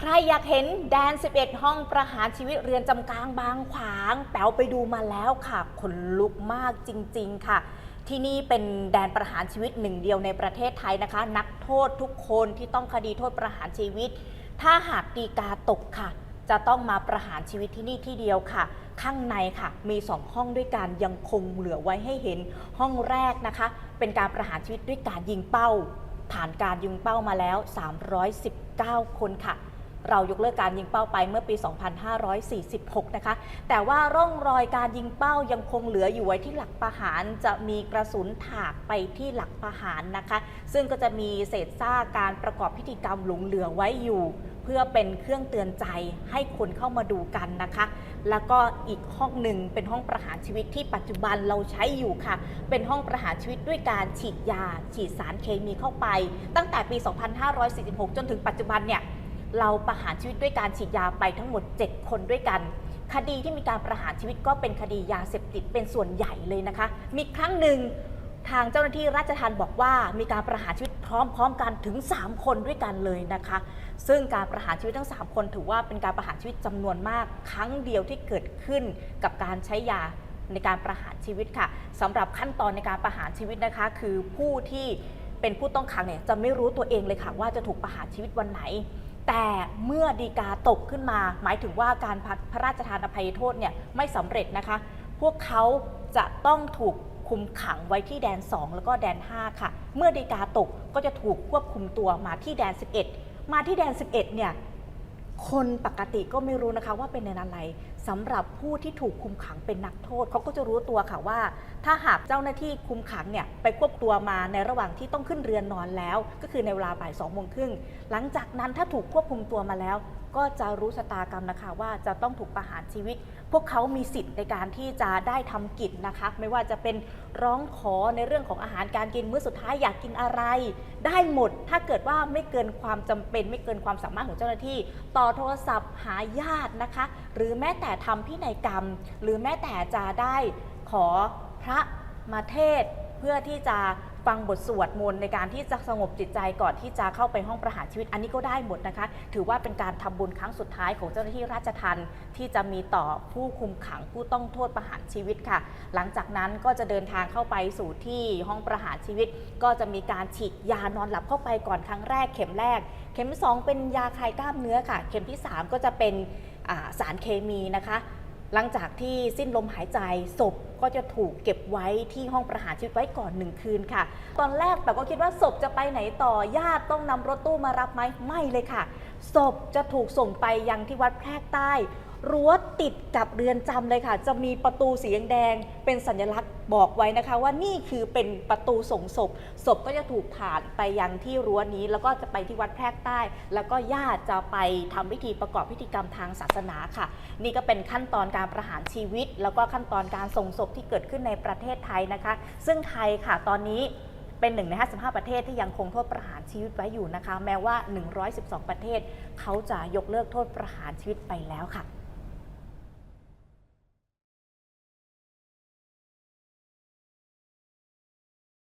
ใครอยากเห็นแดน 11 ห้องประหารชีวิตเรือนจำกลางบางขวาง แป๋วไปดูมาแล้วค่ะขนลุกมากจริง ๆ ค่ะ ที่นี่เป็นแดนประหารชีวิตหนึ่งเดียวในประเทศไทยนะคะ นักโทษทุกคนที่ต้องคดีโทษประหารชีวิต ถ้าหากดีกาตกค่ะ จะต้องมาประหารชีวิตที่นี่ที่เดียวค่ะ ข้างในค่ะมีสองห้องด้วยกันยังคงเหลือไว้ให้เห็นห้องแรกนะคะ เป็นการประหารชีวิตด้วยการยิงเป้าฐานการยิงเป้ามาแล้ว 319 คนค่ะ เรายกเลิกการยิงเป้าไปเมื่อปี 2546 นะคะ แต่ว่าร่องรอยการยิงเป้ายังคงเหลืออยู่ไว้ที่หลักประหาร จะมีกระสุนถากไปที่หลักประหารนะคะ ซึ่งก็จะมีเศษซากการประกอบพิธีกรรมหลงเหลือไว้อยู่ เพื่อเป็นเครื่องเตือนใจให้คนเข้ามาดูกันนะคะ แล้วก็อีกห้องหนึ่งเป็นห้องประหารชีวิตที่ปัจจุบันเราใช้อยู่ค่ะ เป็นห้องประหารชีวิตด้วยการฉีดยา ฉีดสารเคมีเข้าไป ตั้งแต่ปี 2546 จนถึงปัจจุบันเนี่ย เราประหารชีวิตด้วยการฉีดยาไปทั้งหมด 7 คนด้วยกัน คดีที่มีการประหารชีวิตก็เป็นคดียาเสพติดเป็นส่วนใหญ่เลยนะคะ มีครั้งหนึ่งทางเจ้าหน้าที่ราชทัณฑ์บอกว่ามีการประหารชีวิตพร้อมๆกันถึง 3 คนด้วยกันเลยนะคะ ซึ่งการประหารชีวิตทั้ง 3 คน ถือว่าเป็นการประหารชีวิตจำนวนมาก ครั้งเดียวที่เกิดขึ้นกับการใช้ยาในการประหารชีวิตค่ะสำหรับขั้นตอนในการประหารชีวิตนะคะ คือผู้ที่เป็นผู้ต้องขังเนี่ยจะไม่รู้ตัวเองเลยค่ะว่าจะถูกประหารชีวิตวันไหน แต่เมื่อดีกาตกขึ้นมา หมายถึงว่าการพระราชทานอภัยโทษเนี่ยไม่สำเร็จนะคะ พวกเขาจะต้องถูกคุมขังไว้ที่แดน 2 แล้วก็แดน 5 ค่ะ เมื่อดีกาตกก็จะถูกควบคุมตัวมาที่แดน 11 มาที่แดน 11 เนี่ย คนปกติก็ไม่รู้นะคะว่าเป็นในอะไรสำหรับผู้ที่ถูกคุมขังเป็นนักโทษเขาก็จะรู้ตัวค่ะว่า ถ้าหากเจ้าหน้าที่คุมขังเนี่ยไปควบตัวมาในระหว่างที่ต้องขึ้นเรือนนอนแล้ว ก็คือในเวลาบ่ายสองโมงครึ่งหลังจากนั้นถ้าถูกควบคุมตัวมาแล้ว ก็จะรู้ชะตากรรมนะคะว่าจะต้องถูกประหารชีวิต พวกเขามีสิทธิ์ในการที่จะได้ทำกิจนะคะ ไม่ว่าจะเป็นร้องขอในเรื่องของอาหารการกินมื้อสุดท้ายอยากกินอะไร ได้หมดถ้าเกิดว่าไม่เกินความจำเป็น ไม่เกินความสามารถของเจ้าหน้าที่ ต่อโทรศัพท์หาญาตินะคะ หรือแม้แต่ทำพินัยกรรม หรือแม้แต่จะได้ขอพระมาเทศเพื่อที่จะฟังบทสวดมนต์ในการที่จะสงบจิตใจก่อนที่จะเข้าไปห้องประหารชีวิต อันนี้ก็ได้หมดนะคะ ถือว่าเป็นการทำบุญครั้งสุดท้ายของเจ้าหน้าที่ราชทัณฑ์ที่จะมีต่อผู้คุมขังผู้ต้องโทษประหารชีวิตค่ะ หลังจากนั้นก็จะเดินทางเข้าไปสู่ที่ห้องประหารชีวิต ก็จะมีการฉีดยานอนหลับเข้าไปก่อนครั้งแรกเข็มแรก เข็ม 2 เป็นยาคลายกล้ามเนื้อค่ะ เข็มที่ 3 ก็จะเป็น สารเคมีนะคะ หลังจากที่สิ้นลมหายใจศพก็จะถูกเก็บไว้ที่ห้องประหารชีวิตไว้ก่อนหนึ่งคืนค่ะ ตอนแรกแต่ก็คิดว่าศพจะไปไหนต่อญาติต้องนำรถตู้มารับไหมไม่เลยค่ะศพจะถูกส่งไปยังที่วัดแพรกใต้ รั้วติดกับเรือนจำเลยค่ะ จะมีประตูสีแดงๆเป็นสัญลักษณ์บอกไว้นะคะ ว่านี่คือเป็นประตูส่งศพ ศพก็จะถูกผ่านไปยังที่รั้วนี้ แล้วก็จะไปที่วัดแพรกใต้ แล้วก็ญาติจะไปทำพิธีประกอบพิธีกรรมทางศาสนาค่ะ นี่ก็เป็นขั้นตอนการประหารชีวิต แล้วก็ขั้นตอนการส่งศพที่เกิดขึ้นในประเทศไทยนะคะ ซึ่งไทยค่ะตอนนี้ เป็นหนึ่งใน 55 ประเทศที่ยังคงโทษประหารชีวิตไว้อยู่นะคะ แม้ว่า 112 ประเทศ เขาจะยกเลิกโทษประหารชีวิตไปแล้วค่ะ